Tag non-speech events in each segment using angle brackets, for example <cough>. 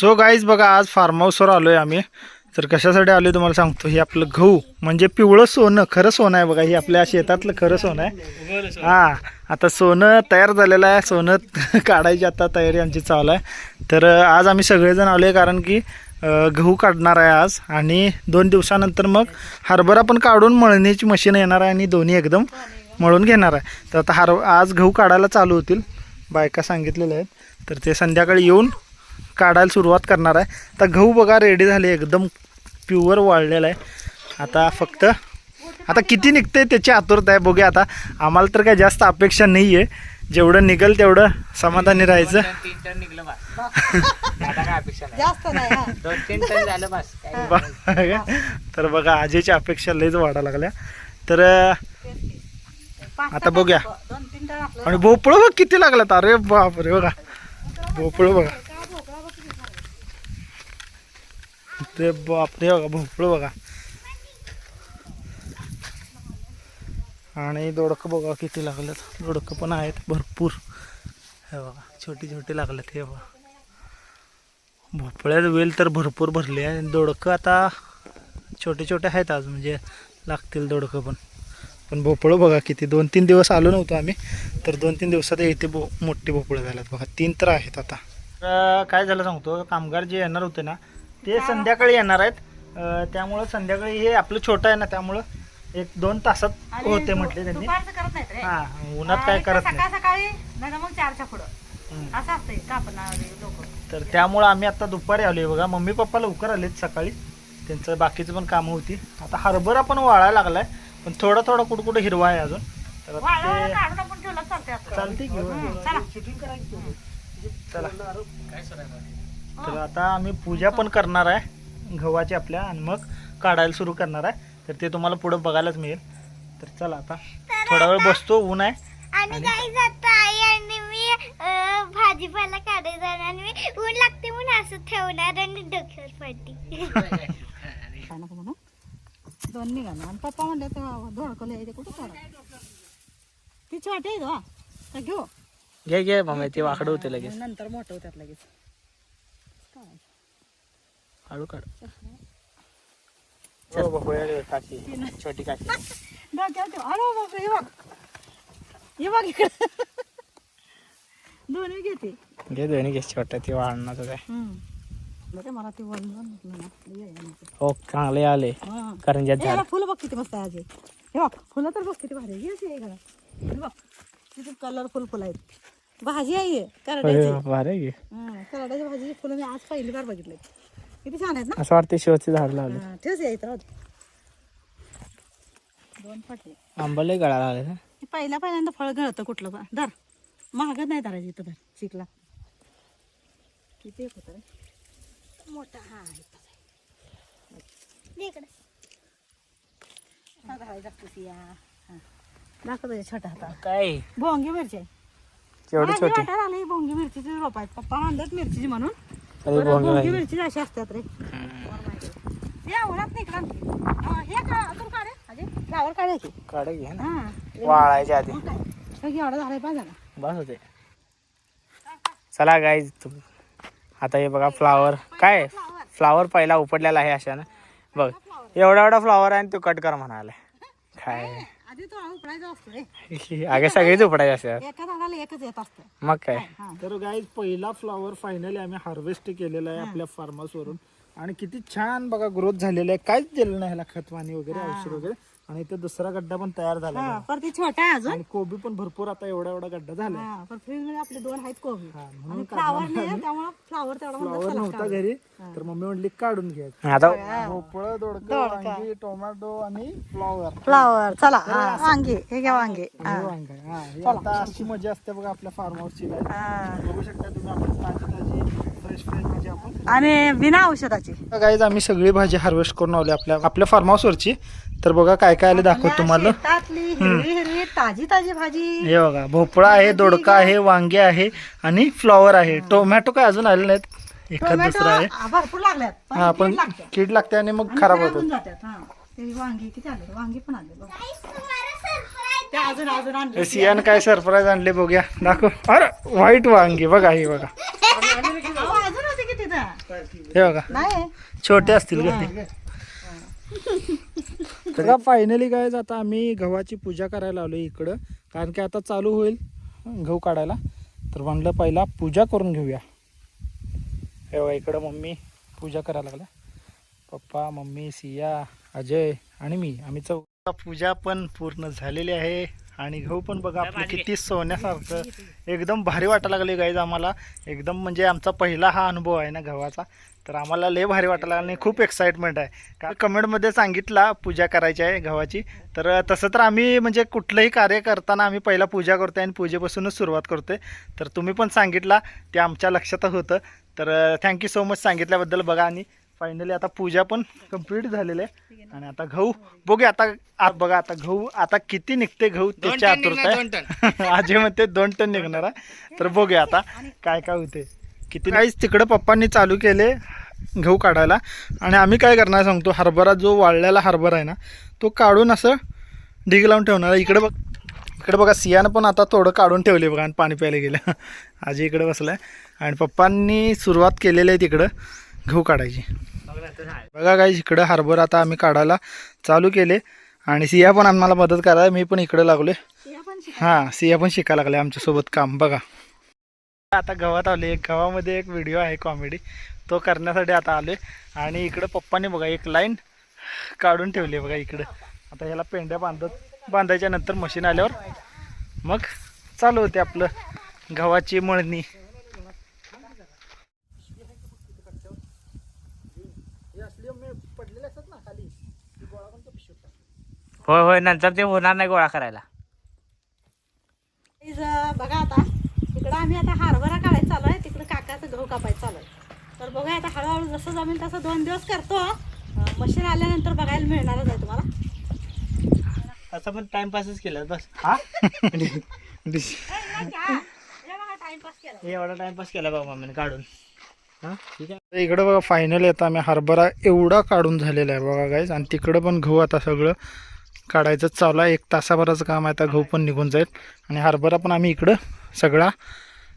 So guys बघा आज form हाऊसवर आलो आहे आम्ही. तर कशासाठी आलोय तुम्हाला सांगतो हे आपलं गहू म्हणजे पिवळं सोनं खरं सोनं आहे बघा हे आपल्या शेतातलं खरं सोनं आहे. हा आता सोनं तयार झालेलं आहे सोनं <laughs> काढायची आता तयारी आमची चालू आहे. तर आज आम्ही सगळेजण आलो आहे कारण की गहू काढणार आहे आज. आणि दोन दिवसानंतर मग हरभरा पण काढून मळणीची मशीन येणार आहे आणि दोन्ही एकदम मळून घेणार आहे. तर आता हर आज गहू काढायला चालू होतील. बायका सांगितलेल्या आहेत. तर ते संध्याकाळी येऊन काढायला सुरुवात करणार आहे. आता गहू बघा रेडी झाले एकदम प्युअर वाळलेला आहे. आता फक्त आता किती निघते त्याची आतुरता आहे बघूया आता. आम्हाला तर काय जास्त अपेक्षा नाही आहे जेवढं निघेल तेवढं समाधानी राहायचं. तीन टन निघलं बस आता काय अपेक्षा नाही जास्त नाही हा. दोन तीन टन झालं बस काय बघा. तर बघा आजीची अपेक्षा लईच वाढा लागल्या. तर आता बघूया. दोन तीन टन आपलं आणि भोपळं बघ किती लागलात अरे बापरे बघा. भोपळं बघा. ते बापरे बघा भोपळं बघा. आणि दोडकं बघा किती लागलेत. दोडकं पण आहेत भरपूर. हे बघा छोटी छोटी लागलेत हे बघा. भोपळ्यात वेल तर भरपूर भरले आहे. दोडकं आता छोटे छोटे आहेत आज म्हणजे लागतील दोडकं पण. पण भोपळं बघा किती. दोन तीन दिवस आलो नव्हतो आम्ही तर दोन तीन दिवसात इथे भो मोठी भोपळं झाल्यात बघा. तीन तर आहेत आता. काय झालं सांगतो. कामगार जे येणार होते ना ते संध्याकाळी येणार आहेत. अं, त्यामुळं संध्याकाळी हे आपलं छोटं आहे ना त्यामुळं एक दोन तासात होते म्हटले त्यांनी. दुपारचं करत नाहीत रे. हा उन्हात काय करत नाही. सकाळ सकाळी नाही तर मग चारच्या पुढं. हम्म. असं असतंय कापणारे लोक. तर त्यामुळं आम्ही आता दुपारी आलोय बघा. मम्मी पप्पा लवकर आलेत सकाळी. त्यांचं बाकीचं पण कामं होती. आता हरभरा पण वाळायला लागलाय. पण थोडा थोडा कुठं कुठं हिरवा आहे अजून. तर ते काढून आपण ठेवलं. चालते की हम्म, चला. तर आता आम्ही पूजा पण करणार आहे गव्हाची आपल्या आणि मग काढायला सुरू करणार आहे. तर ते तुम्हाला पुढे बघायलाच मिळेल. तर चला आता थोडा वेळ बसतो ऊन आहे. आणि काही जात आई आणि मी अं, भाजीपाला काढायचा आणि मी ऊन लागते म्हणून असं ठेवणार आणि डोक्यावर पडते. काय नको म्हणू दोन निघाला. आणि पप्पा म्हणले तर धोळकले आहे ते कुठं काढा ती छोटे आहे तो का घेऊ. घे घे मम्मी ते वाकडं होते लगेच. नंतर मोठं होत्यात लगेच. काढ हो, बघूया छोटी काकी डोक्यावर ठेव अरे बापरे हे बघ हे बघ इकडे दोन्ही घेते घे दोन्ही घे छोट्या ती वाढणार काय बघा मला ते वळण म्हटलं ना ये, ये, ये. हो चांगले आले हा. करंजात ए, झाड याला फुलं बघ किती मस्त आहे अजय हे बघ फुलं तर बघ किती भारी आहे. हे अशी आहे घरात. हे बघ किती कलरफुल फुलं आहेत भाजी आहे हे, करड्याची भारी घे हा, करड्याची भाजीची फुलं मी आज पहिली बार बघितले किती छान आहेत ना? असं वाटते शिवचे झाड लावले. हा, ठेवच यायचं राहू दे. दोन फाटले आंबाले गळाला आले ना हे पहिल्या पहिल्यांदा फळ गळतं कुठलं पण. धर. महागत नाही धरायची इथं धर चिकला किती एक होतं रे? मोठा हा. हा. हा. दाखव तुझ्या छोट्या हातात काय? भोंगी मिरची. आहे केवढी माझी छोटी? वाटायला भोंगी मिरचीची रोप आहेत. पप्पा म्हणतात मिरचीची म्हणून. अरे पण भोंगी भोंगी भाजी. मिरची अशी असतात रे. या उन्हात निघला हे का अजून काढे अजय फ्लावर काढे की काढ घे ना हा. वाळायच्या आधी. मग काय? एवढा झालाय पाहिजे ना बस होते. चला गाईज आता हे बघा फ्लावर काय? फ्लावर पहिला उपडलेला आहे अशानं. बघ एवढा एवढा फ्लावर आहे आणि तो कट कर म्हणाला काय? आधी तो उकडायचा असतो रे अगे सगळेच उपडायचे असतात. एका झाडाला एकच येत असतं. मग काय? हा तर गाईज पहिला फ्लॉवर फायनली आम्ही हार्वेस्ट केलेला आहे आपल्या फार्महाऊस वरून. आणि किती छान बघा ग्रोथ झालेला आहे. काहीच दिलं नाही ह्याला खत पाणी वगैरे औषध वगैरे. आणि इथे दुसरा गड्डा पण तयार झाला हा आहे. पर ती छोटा आहे अजून. आणि कोबी पण भरपूर आता एवढा एवढा गड्डा झाला हा पण फ्रीजमध्ये आपले दोन आहेत कोबी. हा, आणि म्हणून फ्लावर नाही त्यामुळे फ्लावर तेवढा म्हणलं फ्लॉवर चला नव्हता. घरी तर मम्मी म्हणली काढून घ्या आता भोपळं दोडकं वांगी टोमॅटो आणि फ्लॉवर. फ्लावर चला. हा, वांगी. हे घ्या वांगी. हा. ही. आता अशी मजा असते बघा आपल्या फार्म हाऊसची काय हा. बघू शकता तुम्ही आपण ताजी ताजी फ्रेश फ्रेश भाजी आपण आणि बिना औषधाची. गाईज आम्ही सगळी भाजी हार्वेस्ट करून आलो आपल्या आपल्या फार्म हाऊसवरची तर बघा काय काय आले दाखवतो तुम्हाला. शेतातली हिरवी हिरवी ताजी ताजी भाजी. हे बघा भोपळा आहे दोडका आहे वांगे आहे आणि फ्लॉवर आहे. टोमॅटो काय अजून आले नाहीत? एखाद दुसरा आहे. भरपूर लागल्यात पण हा कीड पण लागते. कीड लागते आणि मग खराब होतो होऊन जातात हा. ते वांगी किती आले? वांगी पण आले बघ. तुम्हाला surprise ते अजून अजून आणले. सियान काय सरप्राईज आणले बघूया. दाखव. अरे व्हाईट वांगी बघा ही बघा. हे बघा. नाही. छोटे असतील का तर फायनली काय आता आम्ही गव्हाची पूजा करायला आलो इकडं. कारण की आता चालू होईल गहू काढायला. तर म्हणलं पहिला पूजा करून घेऊया. हे बघा इकडं मम्मी पूजा करायला लागल्या. पप्पा मम्मी सिया अजय आणि मी. आम्ही चौ पूजा पण पूर्ण झालेली आहे. आणि गहू पण बघा आपलं किती सोन्यासारखं एकदम भारी वाटायला लागले गाईज आम्हाला. एकदम म्हणजे आमचा पहिला हा अनुभव आहे ना गव्हाचा. तर आम्हाला लय भारी वाटायला लागलं आणि खूप एक्साइटमेंट आहे. कारण कमेंटमध्ये सांगितला पूजा करायची आहे गव्हाची. तर तसं तर आम्ही म्हणजे कुठलंही कार्य करताना आम्ही पहिला पूजा करतोय आणि पूजेपासूनच सुरुवात करतोय. तर तुम्ही पण सांगितला ते आमच्या लक्षात होतं. तर थँक्यू सो मच सांगितल्याबद्दल बघा आणि फायनली आता पूजा पण कंप्लीट झालेली आहे. आणि आता गहू बघूया आता आत बघा आता गहू आता किती निघते गहू? दोन त्याची टन निघणार, दोन आतुरता आहे <laughs> आजी म्हणते दोन टन निघणार आहे तर बघूया आता काय काय होते. किती काहीच तिकडं पप्पांनी चालू केले गहू काढायला. आणि आम्ही काय करणार सांगतो हरभरा जो वाळलेला हरभरा आहे ना तो काढून असं ढीग लावून ठेवणार. आहे. इकडे बघ इकडे बघा सियानं पण आता थोडं काढून ठेवले बघा आणि पाणी प्यायला गेलं. <laughs> आजी इकडे बसलाय. आणि पप्पांनी सुरुवात केलेली आहे तिकडं. गहू काढायची. बघा काय इकडं हरभर आता आम्ही काढायला चालू केले. आणि सिया पण आम्हाला मदत करायला मी पण इकडे लागले हां सिया पण शिकायला लागले आमच्यासोबत काम बघा. आता गव्हात आले गव्हामध्ये एक व्हिडिओ आहे कॉमेडी तो करण्यासाठी आता आले आणि इकडं पप्पाने बघा एक लाईन काढून ठेवली आहे बघा इकडं. आता ह्याला पेंड्या बांधत बांधायच्या नंतर मशीन आल्यावर मग चालू होते आपलं गव्हाची मळणी. होय होय नंतर ते होणार नाही गोळा करायला. बघा आता तिकडं आम्ही आता हरभरा काढायचा चालू आहे तिकडं काकाचं गहू कापायचं चालू आहे तर बघा आता हळूहळू जसं जमेल तसं दोन दिवस करतो. अं, मशीन आल्यानंतर बघायला मिळणारच आहे तुम्हाला. असं पण टाइमपासच केला बस. हा? टाइमपास केला एवढा टाइमपास केला बाबा मम्मीने काढून. हा? ठीक आहे. इकडं बघा फायनल येतं आम्ही. हरभरा एवढा काढून झालेला आहे बघा गाईज आणि तिकडं पण गहू आता सगळं काढायचं चालू आहे. एक तासाभराचं काम आहे. आता गहू पण निघून जाईल. आणि हरभरा पण आम्ही इकडं सगळा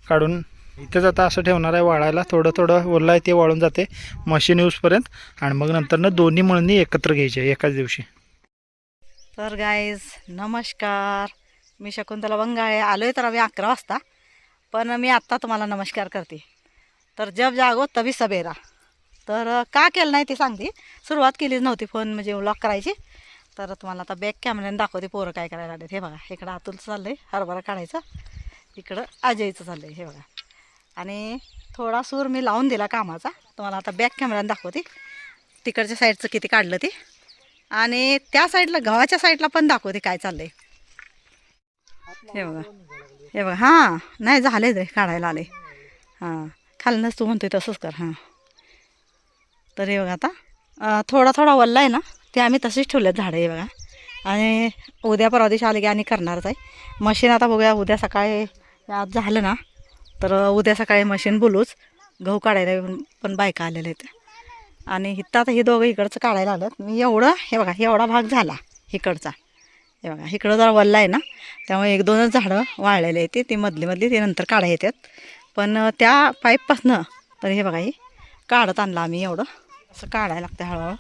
काढून इथेच आता असं ठेवणार आहे वाळायला. थोडं थोडं ओलं आहे ते वाळून जाते. मशीन यूजपर्यंत आणि मग नंतरनं दोन्ही मळणी एकत्र घ्यायची आहे एकाच दिवशी. तर गाईज नमस्कार. मी शकुंतला बंगाळे आलो आहे तर आम्ही अकरा वाजता. पण मी आत्ता तुम्हाला नमस्कार करते. तर जब जागो तभी सबेरा. तर का केलं नाही ते सांगते. सुरुवात केलीच नव्हती. फोन म्हणजे व्लॉग करायची. तर तुम्हाला आता बॅक कॅमेऱ्याने दाखवते पोरं काय करायला लागले हे बघा इकडं आतुलचं चाललं आहे हरभरा काढायचं. इकडं अजयचं चाललं आहे हे बघा. आणि थोडा सूर मी लावून दिला कामाचा. तुम्हाला आता बॅक कॅमेऱ्याने दाखवते. तिकडच्या साईडचं किती काढलं ते. आणि त्या साईडला गव्हाच्या साईडला पण दाखवते काय चाललंय. हे बघा. हे बघा. हां नाही झाले रे काढायला आले हां खालनंच तू म्हणतोय तसंच कर हां. तर हे बघा आता. थोडा थोडा वल्ला आहे ना. ते आम्ही तसेच ठेवलेत झाडं हे बघा. आणि उद्या परवा दिवशी आले की आणि करणारच आहे. मशीन आता बघूया उद्या सकाळी आज झालं ना तर उद्या सकाळी मशीन बोलूच. गहू काढायला पण- पण बायका आलेल्या आहेत. आणि इथं आता हे दोघं इकडचं काढायला आलं मी एवढं हे बघा एवढा भाग झाला इकडचा. हे बघा इकडं जरा वल्ला आहे ना त्यामुळे एक दोनच झाडं वाळलेले आहेत ती. मधली मधली ते नंतर काढा येतात. पण त्या पाईपपासनं तर हे बघा हे काढत आणलं आम्ही एवढं. असं काढायला लागतं हळूहळू.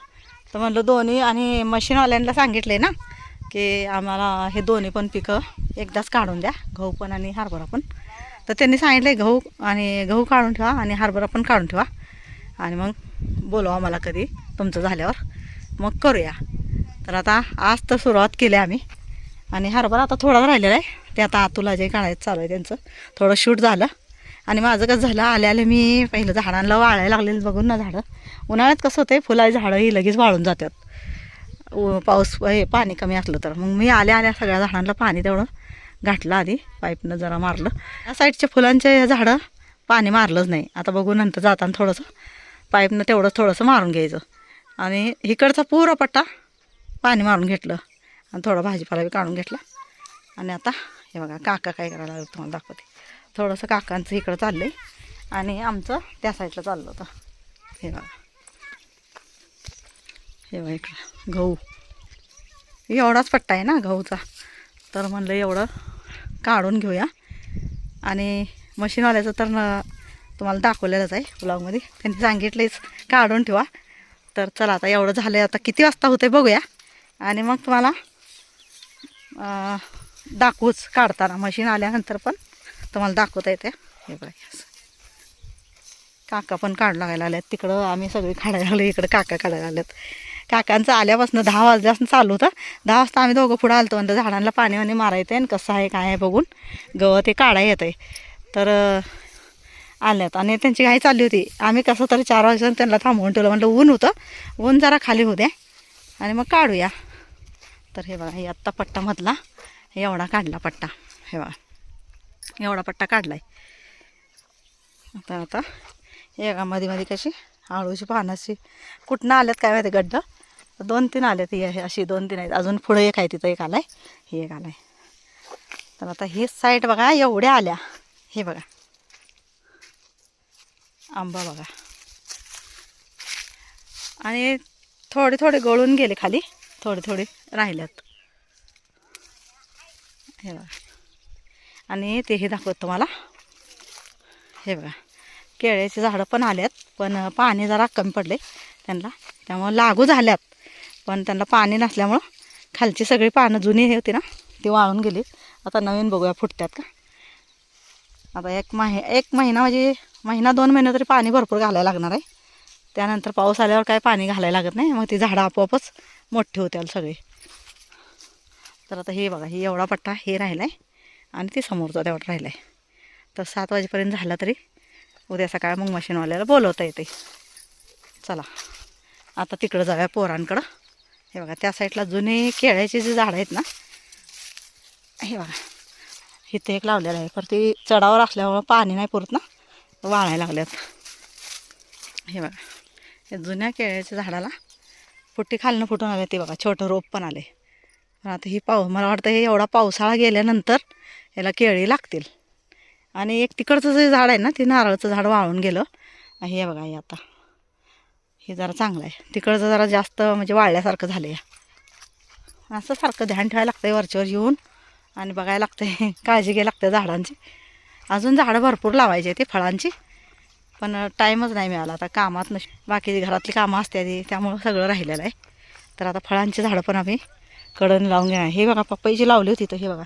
तर म्हणलं दोन्ही आणि मशीनवाल्यांना सांगितले ना की आम्हाला हे दोन्ही पण पिकं एकदाच काढून द्या गहू पण आणि हरभरा पण. तर त्यांनी सांगितले गहू आणि गहू काढून ठेवा आणि हरभरा पण काढून ठेवा. आणि मग बोलवा आम्हाला कधी तुमचं झाल्यावर. मग करूया. तर आता आज तर सुरुवात केली आम्ही. आणि हरभरा आता थोडाच राहिलेला आहे. ते आता आतुला जे काढायचं चालू आहे त्यांचं. थोडं शूट झालं. आणि माझं कसं झालं आले आले मी पहिलं झाडांना वाळायला लागलेलं बघून ना झाडं. उन्हाळ्यात कसं होतं फुलाय झाडं ही लगेच वाळून जातात. उ- पाऊस हे पाणी कमी असलं तर. मग मी आल्या आल्या सगळ्या झाडांना पाणी तेवढं घातलं आधी पाईपनं जरा मारलं. या साईडच्या फुलांचे झाडं पाणी मारलंच नाही. आता बघू नंतर जाताना थोडंसं पाईपनं तेवढंच थोडंसं मारून घ्यायचं. आणि इकडचा पुरा पट्टा पाणी मारून घेतलं. आणि थोडा भाजीपाला बी काढून घेतला. आणि आता हे बघा काका काय करायला लागलं तुम्हाला दाखवते. थोडंसं काकांचं इकडं चाललं आहे आणि आमचं त्या साईडला चाललं होतं. हे बघा. हे बघा इकडं. गहू. एवढाच पट्टा आहे ना गहूचा. तर म्हणलं एवढं काढून घेऊया. आणि मशीनवाल्याचं तर न तुम्हाला दाखवलेलंच आहे ब्लॉगमध्ये त्यांनी सांगितलंच काढून ठेवा. तर चला आता एवढं झालं आता किती वाजता होते बघूया. आणि मग तुम्हाला दाखवूच काढताना. मशीन आल्यानंतर पण तुम्हाला दाखवता येते. हे बघा काका पण काढू लागायला आल्यात तिकडं आम्ही सगळी काढायला लागलो इकडं काका काढायला आल्यात काकांचं आल्यापासून दहा वाजल्यापासून चालू होतं. दहा वाजता आम्ही दोघं पुढं आलतो म्हणलं झाडांना पाणी वाणी मारायचं आणि कसं आहे काय आहे बघून गवत हे काढाय येतं आहे तर आल्यात आणि त्यांची घाई चालली होती. आम्ही कसं तरी चार वाजता त्यांना थांबवून ठेवलं. म्हटलं ऊन होतं. ऊन जरा खाली होऊ द्या आणि मग काढूया. तर हे बघा हे आत्ता पट्टा मधला हे एवढा काढला पट्टा. हे बघा. एवढा पट्टा काढलाय. आता आता. हे मध्ये मध्ये कशी आळूची पानाची कुठनं आल्यात काय माहिती गड्ड? दोन तीन आल्यात ही अशी- अशी दोन तीन आहेत. अजून पुढं एक आहे तिथं एक आलाय. हे एक आलाय. तर आता ही साईड बघा एवढ्या आल्या. हे बघा. आंबा बघा. आणि थोडे थोडे गळून गेले खाली. थोडे थोडे राहिल्यात. हे बघा. आणि तेही दाखवत तुम्हाला. हे बघा केळ्याची झाडं पण आल्यात पण पाणी जरा कमी पडले त्यांना. त्यामुळं लागू झाल्यात पण त्यांना पाणी नसल्यामुळं खालची सगळी पानं जुनी हे होती ना ती वाळून गेली. आता नवीन बघूया फुटत्यात का. आता एक महि एक महिना म्हणजे महिना दोन महिने तरी पाणी भरपूर घालायला लागणार आहे. त्यानंतर पाऊस आल्यावर काय पाणी घालायला लागत नाही मग ती झाडं आपोआपच मोठी होत्याल सगळी. तर आता हे बघा हे एवढा पट्टा हे राहिला आहे आणि ते समोरचा तेवढा राहिला आहे तर सात वाजेपर्यंत झाला तरी उद्या सकाळ मग मशीनवाल्याला बोलवता येते. चला आता तिकडं जाऊया पोरांकडं. हे बघा त्या साईडला जुने केळ्याची जी झाडं आहेत ना हे बघा इथे एक लावलेलं आहे. परत ते चढावर असल्यामुळं पाणी नाही पुरत ना वाळायला लागल्यात. हे बघा या जुन्या केळ्याच्या झाडाला फुट्टी खालनं फुटून आले ते बघा छोटं रोप पण आले पण आता ही पाऊ मला वाटतं हे एवढा पावसाळा गेल्यानंतर याला केळी लागतील. आणि एक तिकडचं जे झाड आहे ना ते नारळाचं झाड वाळून गेलं. हे बघा हे आता. हे जरा चांगलं आहे. तिकडचं जरा जास्त म्हणजे वाळल्यासारखं झालं आहे असं सारखं ध्यान ठेवायला लागतं आहे वरच्यावर येऊन. आणि बघायला लागतं आहे <laughs> काळजी घ्यायला लागते झाडांची. अजून झाडं भरपूर लावायची ते फळांची. पण टाईमच नाही मिळाला. आता कामात नश बाकी घरातली कामं असते ती त्यामुळं सगळं राहिलेलं आहे. तर आता फळांची झाडं पण आम्ही कडण लावून घेणार. हे बघा पपईची लावली होती तर हे बघा.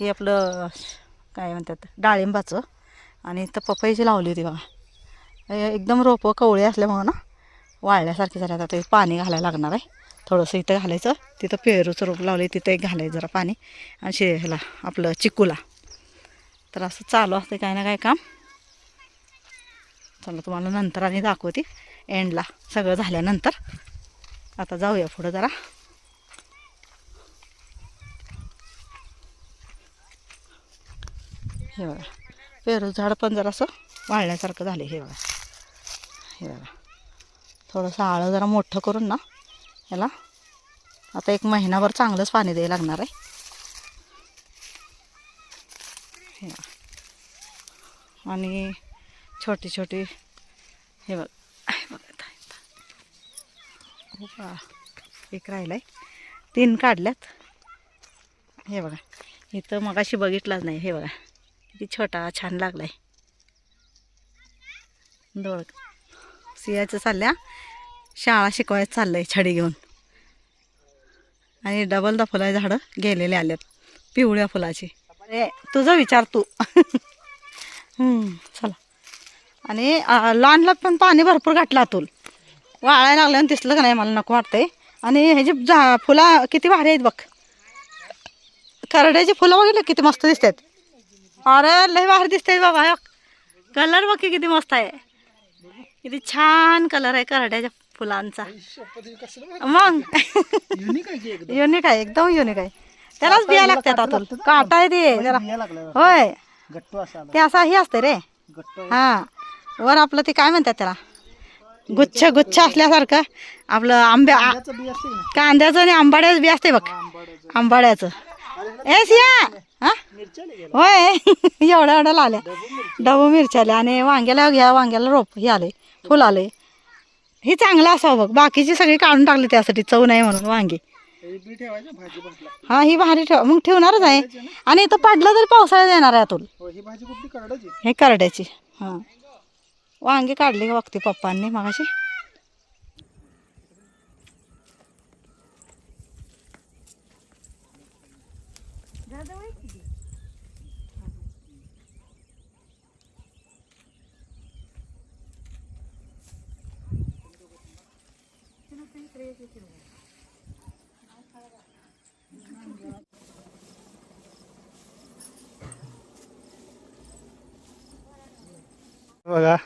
हे आपलं काय म्हणतात डाळिंबाचं. आणि तर पपईची लावली होती बघा. हे एकदम रोपं कवळी असल्यामुळं ना वाळल्यासारखी झाली. आता ते पाणी घालायला लागणार आहे. थोडंसं इथं घालायचं. तिथं पेरूचं रोप लावले तिथं एक घालायचं जरा पाणी. आणि शे ह्याला आपलं चिकूला. तर असं चालू असतं काय ना काय काम. चला तुम्हाला नंतर आणि दाखवते. एंडला सगळं झाल्यानंतर. आता जाऊया पुढं जरा. हे बघा. पेरू झाड पण जरासं वाळण्यासारखं झाले हे बघा. हे बघा. थोडंसं आळं जरा मोठं करून ना याला. आता एक महिनाभर चांगलंच पाणी द्यायला लागणार आहे. हे बघा. आणि छोटी छोटी हे बघ. बघा हो का एक राहिलं आहे तीन काढल्यात. हे बघा. इथं मगाशी बघितलाच नाही. हे बघा. किती छोटा छान लागलाय. डोळ. सियाचं चालल्या. शाळा शिकवायचं चाललंय छडी घेऊन. आणि डबल दा झाडं गेलेले आलेत पिवळ्या फुलाची. अरे तुझा विचार तू. चला. आणि लॉनला लहानला पण पाणी भरपूर घातलं अतुल वाळायला लागलं आणि दिसलं का नाही मला नको वाटतंय. आणि ह्याची झा फुलं किती भारी आहेत बघ. करड्याची फुलं बघितलं किती मस्त दिसतात. अरे लय भारी दिसतात बाबा. कलर बघ की किती मस्त आहे. किती छान कलर आहे करड्याच्या फुलांचा. मग. युनिक आहे एकदम? युनिक आहे त्यालाच बिया लागतात अतुल. काटा आहे ते जरा. होय. ते असं हे असते रे. हा. वर आपलं ते काय म्हणतात त्याला? गुच्छ गुच्छ असल्यासारखं. आपलं आंब्या कांद्याचं आणि आंबाड्याचं बी असते बघ. आंबाड्याचं. ए सिया! हा? होय. <laughs> एवढ्या एवढ्या लावल्या डबू मिरच्या. आल्या. आणि वांग्याला घ्या वांग्याला रोप हे आले फुल आले हे चांगलं असावं बघ. बाकीची सगळी काढून टाकली त्यासाठी. चव नाही म्हणून वांगी. हा ही भारी ठेव. मग ठेवणारच आहे. आणि इथं पडलं तरी पावसाळ्यात येणार आहे अतुल हो ही करड्याची हां वांगे काढले बघते पप्पांनी. मगाशी. बघा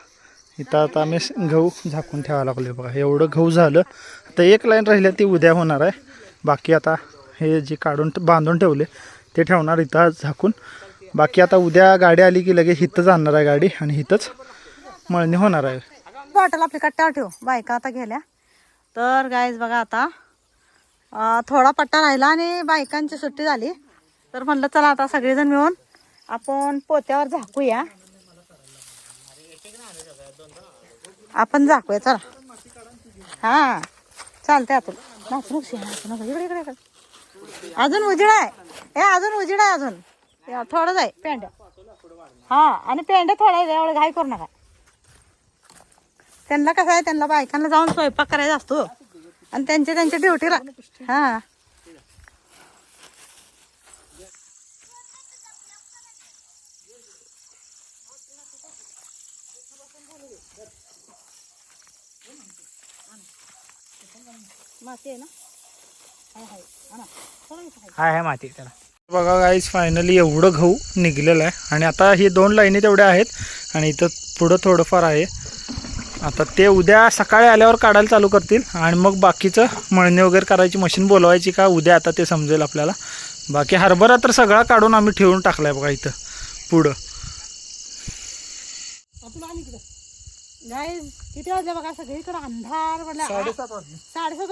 इथं आता आम्ही गहू झाकून ठेवायला लागलो बघा. एवढं गहू झालं आता एक लाईन राहिलं ती उद्या होणार आहे. बाकी आता हे जे काढून बांधून ठेवले ते ठेवणार इथं झाकून. बाकी आता उद्या गाडी आली की लगेच इथं जाणार आहे गाडी आणि इथंच मळणी होणार आहे. बॉटल आपली कट्ट्यावर ठेव. बायका आता गेल्या. तर गायज बघा आता थोडा पट्टा राहिला आणि बायकांची सुट्टी झाली. तर म्हणलं चला आता सगळेजण मिळून आपण पोत्यावर झाकूया. आपण जाकूया चला. हा चालतंय आता. नाचू नको नाचू इकडे इकडे इकडे. अजून उजीड आहे. हे अजून उजीड आहे अजून. थोडंच आहे पेंड्या. हा आणि पेंड्या थोडा आहे एवढं घाई करू नका. त्यांना कसं आहे त्यांना बायकांना जाऊन स्वयंपाक करायचा असतो. आणि त्यांच्या त्यांच्या ड्युटीला. हा. माती आहे ना. हाय. हाय माती. त्याला बघा गाईज फायनली एवढं गहू निघलेलं आहे. आणि आता ही दोन लाईनी तेवढ्या आहेत. आणि इथं पुढं थोडंफार आहे. आता ते उद्या सकाळी आल्यावर काढायला चालू करतील. आणि मग बाकीचं मळणी वगैरे करायची मशीन बोलवायची का उद्या आता ते समजेल आपल्याला. बाकी हरभरा तर सगळा काढून आम्ही ठेवून टाकलाय बघा इथं. पुढं. गाईज किती वाजले बघा सगळीकडे अंधार पडला साडेसात वाजले. साडेसात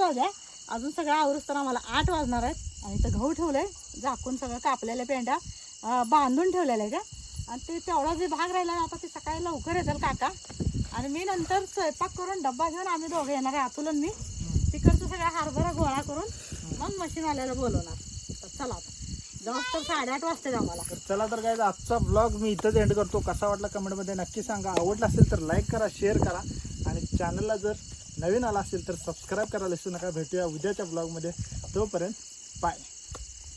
अजून सगळं आवरूस तर आम्हाला आठ वाजणार आहेत. आणि इथं गहू ठेवलंय झाकून सगळं कापलेल्या पेंड्या अं, बांधून ठेवलेल्या आहे त्या आणि ते तेवढा जे भाग राहिला आता ते सकाळी लवकर येतील काका. आणि मी नंतर स्वयंपाक करून डब्बा घेऊन आम्ही दोघं येणार आहे अतुल आणि मी. तिकडचं सगळा हरभरा गोळा करून मग मशीन आल्याला बोलवणार. तर चला आता. तर साडेआठ आम्हाला. तर चला तर काय आजचा ब्लॉग मी इथंच एंड करतो. कसा वाटला कमेंटमध्ये नक्की सांगा. आवडला असेल तर लाईक करा शेअर करा. आणि चॅनलला जर नवीन आला असेल तर सबस्क्राईब करायला विसरू नका. भेटूया उद्याच्या ब्लॉगमध्ये तोपर्यंत बाय